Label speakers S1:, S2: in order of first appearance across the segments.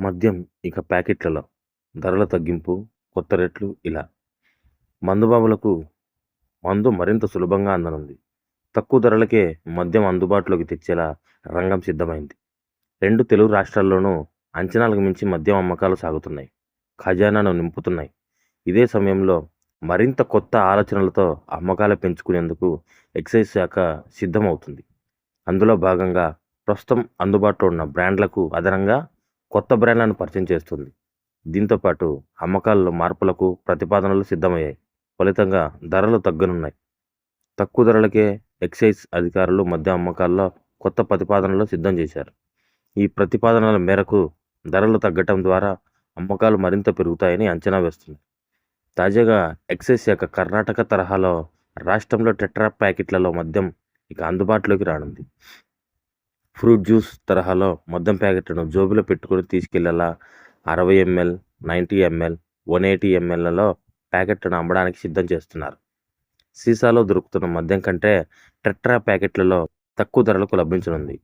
S1: మద్యం ఇక ప్యాకెట్లలో ధరల తగ్గింపు, కొత్త రేట్లు ఇలా మందుబాబులకు మందు మరింత సులభంగా అందనుంది. తక్కువ ధరలకే మద్యం అందుబాటులోకి తెచ్చేలా రంగం సిద్ధమైంది. రెండు తెలుగు రాష్ట్రాల్లోనూ అంచనాలకు మించి మద్యం అమ్మకాలు సాగుతున్నాయి. ఖజానాను నింపుతున్నాయి. ఇదే సమయంలో మరింత కొత్త ఆలోచనలతో అమ్మకాలు పెంచుకునేందుకు ఎక్సైజ్ శాఖ సిద్ధమవుతుంది. అందులో భాగంగా ప్రస్తుతం అందుబాటులో ఉన్న బ్రాండ్లకు అదనంగా కొత్త బ్రాండ్లను పరిచయం చేస్తుంది. దీంతో పాటు అమ్మకాల్లో మార్పులకు ప్రతిపాదనలు సిద్ధమయ్యాయి. ఫలితంగా ధరలు తగ్గనున్నాయి. తక్కువ ధరలకే ఎక్సైజ్ అధికారులు మధ్య అమ్మకాల్లో కొత్త ప్రతిపాదనలు సిద్ధం చేశారు. ఈ ప్రతిపాదనల మేరకు ధరలు తగ్గటం ద్వారా అమ్మకాలు మరింత పెరుగుతాయని అంచనా వేస్తుంది తాజాగా ఎక్సైజ్ శాఖ కర్ణాటక తరహాలో రాష్ట్రంలో టెట్రా ప్యాకెట్లలో మద్యం ఇక అందుబాటులోకి రానుంది. ఫ్రూట్ జ్యూస్ తరహాలో మద్యం ప్యాకెట్లను జేబులో పెట్టుకుని తీసుకెళ్ళేలా అరవై ML, ninety ML, one eighty ఎంఎల్లలో ప్యాకెట్లను అమ్మడానికి సిద్ధం చేస్తున్నారు. సీసాలో దొరుకుతున్న మద్యం కంటే టెట్రా ప్యాకెట్లలో తక్కువ ధరలకు లభించనుంది.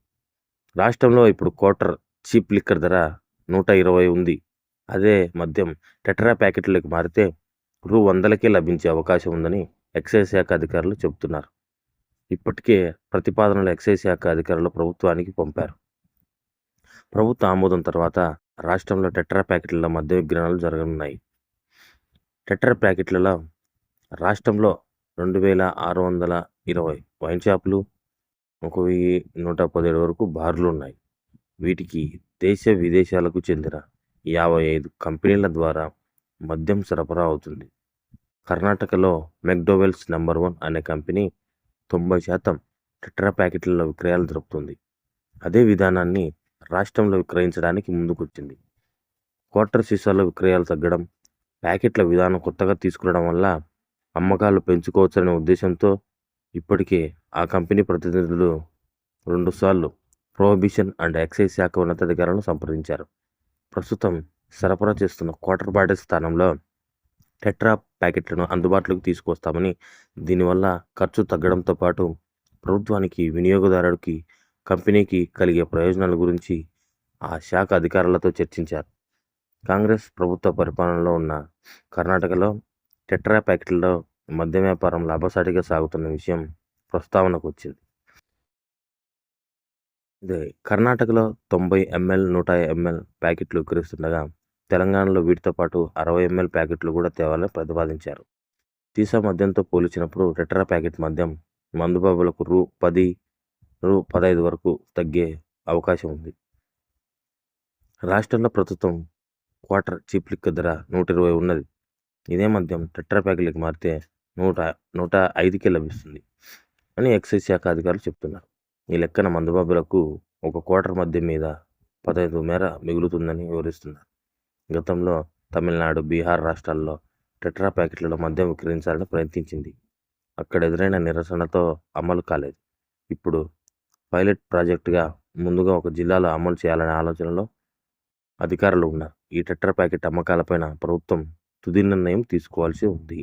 S1: రాష్ట్రంలో ఇప్పుడు క్వార్టర్ చీప్ లిక్కర్ ధర నూట ఇరవై ఉంది. అదే మద్యం టెట్రా ప్యాకెట్లకు మారితే రూ. వందలకే లభించే అవకాశం ఉందని ఎక్సైజ్ శాఖ అధికారులు చెబుతున్నారు. ఇప్పటికే ప్రతిపాదనలు ఎక్సైజ్ శాఖ అధికారులు ప్రభుత్వానికి పంపారు. ప్రభుత్వ ఆమోదం తర్వాత రాష్ట్రంలో టెట్రా ప్యాకెట్లలో మద్య విగ్రహాలు జరగనున్నాయి. టెట్రా ప్యాకెట్లలో రాష్ట్రంలో రెండు వేల ఆరు వందల ఇరవై వైన్ షాపులు, ఒక వెయ్యి నూట పదిహేడు వరకు బార్లు ఉన్నాయి వీటికి దేశ, విదేశాలకు చెందిన యాభై ఐదు కంపెనీల ద్వారా మద్యం సరఫరా అవుతుంది. కర్ణాటకలో మెక్డోవెల్స్ నెంబర్ వన్ అనే కంపెనీ తొంభై శాతం టెట్రా ప్యాకెట్లలో విక్రయాలు జరుపుతుంది అదే విధానాన్ని రాష్ట్రంలో విక్రయించడానికి ముందుకొచ్చింది. క్వార్టర్ సీసాల్లో విక్రయాలు తగ్గడం, ప్యాకెట్ల విధానం కొత్తగా తీసుకురావడం వల్ల అమ్మకాలు పెంచుకోవచ్చనే ఉద్దేశంతో ఇప్పటికే ఆ కంపెనీ ప్రతినిధులు రెండుసార్లు ప్రొహిబిషన్ అండ్ ఎక్సైజ్ శాఖ ఉన్నతాధికారులను సంప్రదించారు. ప్రస్తుతం సరఫరా చేస్తున్న క్వార్టర్ బాటిల్ స్థానంలో టెట్రా ప్యాకెట్లను అందుబాటులోకి తీసుకువస్తామని, దీనివల్ల ఖర్చు తగ్గడంతో పాటు ప్రభుత్వానికి, వినియోగదారుడికి, కంపెనీకి కలిగే ప్రయోజనాల గురించి ఆ శాఖ అధికారులతో చర్చించారు. కాంగ్రెస్ ప్రభుత్వ పరిపాలనలో ఉన్న కర్ణాటకలో టెట్రా ప్యాకెట్లలో మద్యం వ్యాపారం లాభసాటిగా సాగుతున్న విషయం ప్రస్తావనకు వచ్చింది. కర్ణాటకలో తొంభై ఎంఎల్, నూట ఎంఎల్ ప్యాకెట్లు విక్రయిస్తుండగా తెలంగాణలో వీటితో పాటు అరవై ఎంఎల్ ప్యాకెట్లు కూడా తేవాలని ప్రతిపాదించారు. సీసా మద్యంతో పోల్చినప్పుడు టెట్రా ప్యాకెట్ మద్యం మందుబాబులకు రూ. పది, రూ. పదహైదు వరకు తగ్గే అవకాశం ఉంది. రాష్ట్రంలో ప్రస్తుతం క్వార్టర్ చీప్ లిక్క ధర నూట ఇరవై ఉన్నది. ఇదే మద్యం టెట్రా ప్యాకెట్కి మారితే నూట నూట ఐదుకే లభిస్తుంది అని ఎక్సైజ్ శాఖ అధికారులు చెప్తున్నారు ఈ లెక్కన మందుబాబులకు ఒక క్వార్టర్ మద్యం మీద పదహైదు మేర మిగులుతుందని వివరిస్తున్నారు. గతంలో తమిళనాడు, బీహార్ రాష్ట్రాల్లో టెట్రా ప్యాకెట్లలో మద్యం విక్రయించాలని ప్రయత్నించింది. అక్కడ ఎదురైన నిరసనతో అమలు కాలేదు. ఇప్పుడు పైలట్ ప్రాజెక్టుగా ముందుగా ఒక జిల్లాలో అమలు చేయాలనే ఆలోచనలో అధికారులు ఉన్నారు. ఈ టెట్రా ప్యాకెట్ అమ్మకాలపైన ప్రభుత్వం తుది నిర్ణయం తీసుకోవాల్సి ఉంది.